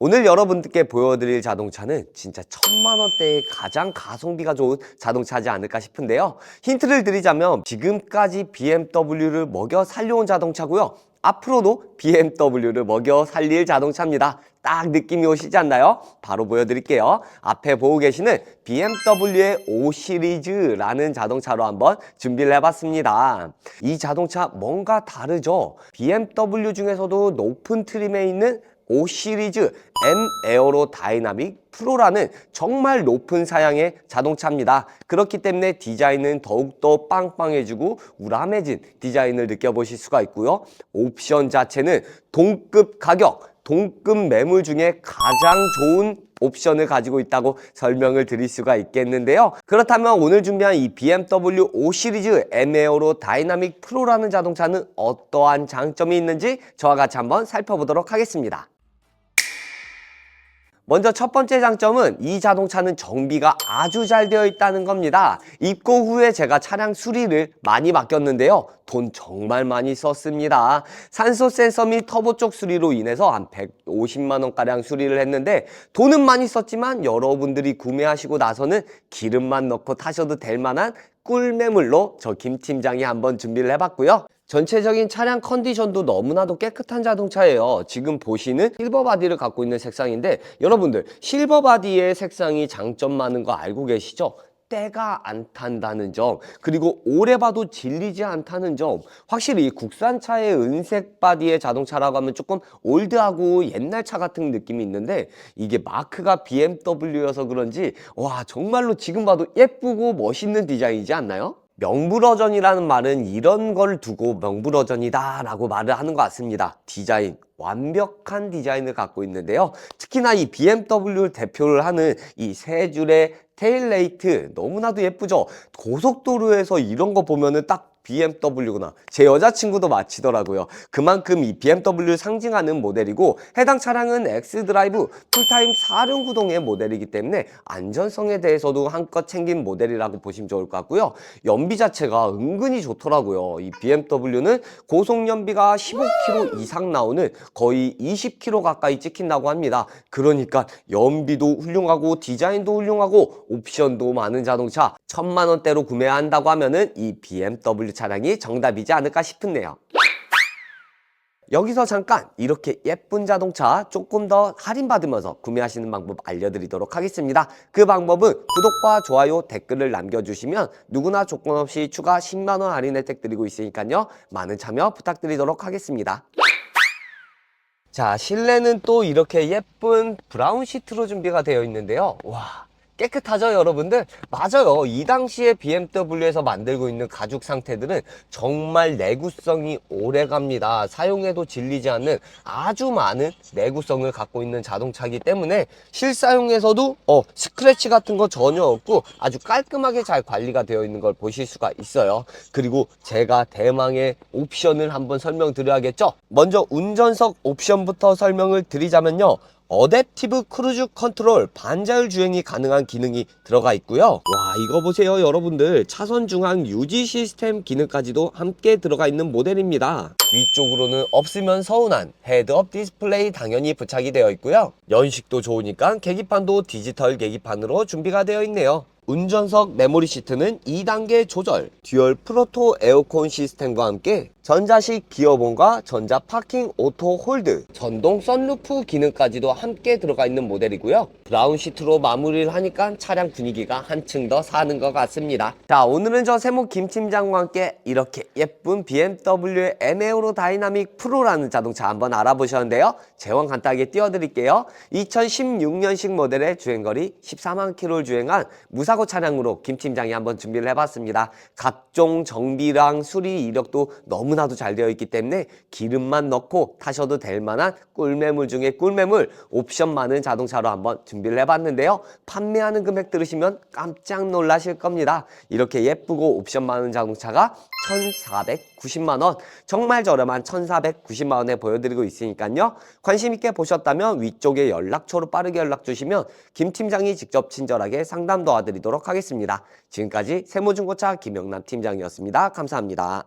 오늘 여러분들께 보여드릴 자동차는 진짜 천만 원대의 가장 가성비가 좋은 자동차지 않을까 싶은데요. 힌트를 드리자면 지금까지 BMW를 먹여 살려온 자동차고요. 앞으로도 BMW를 먹여 살릴 자동차입니다. 딱 느낌이 오시지 않나요? 바로 보여드릴게요. 앞에 보고 계시는 BMW의 5 시리즈라는 자동차로 한번 준비를 해봤습니다. 이 자동차 뭔가 다르죠? BMW 중에서도 높은 트림에 있는 5 시리즈 M 에어로 다이나믹 프로라는 정말 높은 사양의 자동차입니다. 그렇기 때문에 디자인은 더욱더 빵빵해지고 우람해진 디자인을 느껴보실 수가 있고요. 옵션 자체는 동급 가격, 동급 매물 중에 가장 좋은 옵션을 가지고 있다고 설명을 드릴 수가 있겠는데요. 그렇다면 오늘 준비한 이 BMW 5 시리즈 M 에어로 다이나믹 프로라는 자동차는 어떠한 장점이 있는지 저와 같이 한번 살펴보도록 하겠습니다. 먼저 첫 번째 장점은 이 자동차는 정비가 아주 잘 되어 있다는 겁니다. 입고 후에 제가 차량 수리를 많이 맡겼는데요. 돈 정말 많이 썼습니다. 산소 센서 및 터보 쪽 수리로 인해서 한 150만 원가량 수리를 했는데 돈은 많이 썼지만 여러분들이 구매하시고 나서는 기름만 넣고 타셔도 될 만한 꿀매물로 저 김 팀장이 한번 준비를 해봤고요. 전체적인 차량 컨디션도 너무나도 깨끗한 자동차예요. 지금 보시는 실버 바디를 갖고 있는 색상인데 여러분들 실버 바디의 색상이 장점 많은 거 알고 계시죠? 때가 안 탄다는 점 그리고 오래 봐도 질리지 않다는 점 확실히 이 국산차의 은색 바디의 자동차라고 하면 조금 올드하고 옛날 차 같은 느낌이 있는데 이게 마크가 BMW여서 그런지 와 정말로 지금 봐도 예쁘고 멋있는 디자인이지 않나요? 명불허전이라는 말은 이런 걸 두고 명불허전이다 라고 말을 하는 것 같습니다. 디자인, 완벽한 디자인을 갖고 있는데요. 특히나 이 BMW를 대표를 하는 이 세 줄의 테일레이트 너무나도 예쁘죠? 고속도로에서 이런 거 보면은 딱 BMW구나. 제 여자친구도 마치더라고요. 그만큼 이 BMW를 상징하는 모델이고 해당 차량은 X드라이브 풀타임 4륜구동의 모델이기 때문에 안전성에 대해서도 한껏 챙긴 모델이라고 보시면 좋을 것 같고요. 연비 자체가 은근히 좋더라고요. 이 BMW는 고속 연비가 15km 이상 나오는 거의 20km 가까이 찍힌다고 합니다. 그러니까 연비도 훌륭하고 디자인도 훌륭하고 옵션도 많은 자동차 천만 원대로 구매한다고 하면은 이 BMW 차량이 정답이지 않을까 싶네요. 여기서 잠깐 이렇게 예쁜 자동차 조금 더 할인받으면서 구매하시는 방법 알려드리도록 하겠습니다. 그 방법은 구독과 좋아요, 댓글을 남겨주시면 누구나 조건 없이 추가 10만원 할인 혜택 드리고 있으니까요. 많은 참여 부탁드리도록 하겠습니다. 자, 실내는 또 이렇게 예쁜 브라운 시트로 준비가 되어 있는데요. 와. 깨끗하죠, 여러분들? 맞아요. 이 당시에 BMW에서 만들고 있는 가죽 상태들은 정말 내구성이 오래 갑니다. 사용해도 질리지 않는 아주 많은 내구성을 갖고 있는 자동차이기 때문에 실사용에서도 어, 스크래치 같은 거 전혀 없고 아주 깔끔하게 잘 관리가 되어 있는 걸 보실 수가 있어요. 그리고 제가 대망의 옵션을 한번 설명드려야겠죠? 먼저 운전석 옵션부터 설명을 드리자면요. 어댑티브 크루즈 컨트롤 반자율 주행이 가능한 기능이 들어가 있고요. 와 이거 보세요 여러분들 차선 중앙 유지 시스템 기능까지도 함께 들어가 있는 모델입니다. 위쪽으로는 없으면 서운한 헤드업 디스플레이 당연히 부착이 되어 있고요. 연식도 좋으니까 계기판도 디지털 계기판으로 준비가 되어 있네요. 운전석 메모리 시트는 2단계 조절, 듀얼 프로토 에어컨 시스템과 함께 전자식 기어봉과 전자 파킹 오토 홀드, 전동 썬루프 기능까지도 함께 들어가 있는 모델이고요. 브라운 시트로 마무리를 하니까 차량 분위기가 한층 더 사는 것 같습니다. 자, 오늘은 저 세모 김 팀장과 함께 이렇게 예쁜 BMW의 M-에어로 다이나믹 프로라는 자동차 한번 알아보셨는데요. 제원 간단하게 띄워드릴게요. 2016년식 모델의 주행거리 14만 킬로를 주행한 무 사고 차량으로 김 팀장이 한번 준비를 해봤습니다. 각종 정비랑 수리 이력도 너무나도 잘 되어 있기 때문에 기름만 넣고 타셔도 될 만한 꿀매물 중에 꿀매물 옵션 많은 자동차로 한번 준비를 해봤는데요. 판매하는 금액 들으시면 깜짝 놀라실 겁니다. 이렇게 예쁘고 옵션 많은 자동차가 1,490만 원 정말 저렴한 1,490만 원에 보여드리고 있으니까요 관심 있게 보셨다면 위쪽에 연락처로 빠르게 연락 주시면 김 팀장이 직접 친절하게 상담 도와드리도록 드리도록 하겠습니다. 지금까지 세무중고차 김영남 팀장이었습니다. 감사합니다.